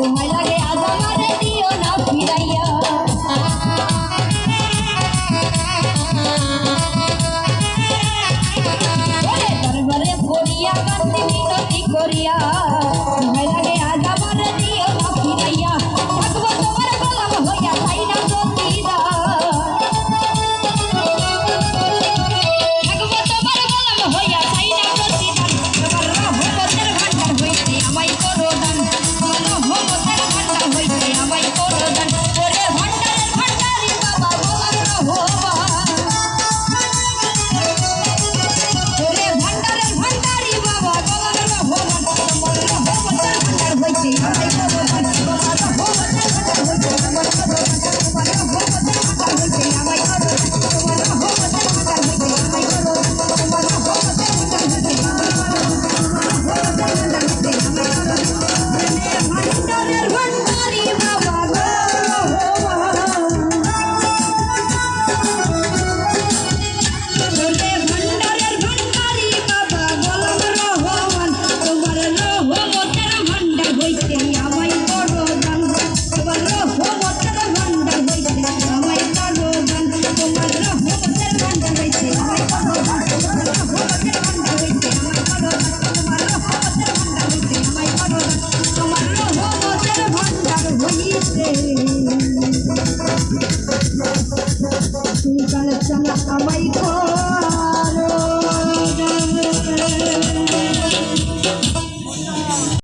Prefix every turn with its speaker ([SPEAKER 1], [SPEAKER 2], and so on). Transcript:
[SPEAKER 1] Sin. তুমি কানে চানা আমায় কর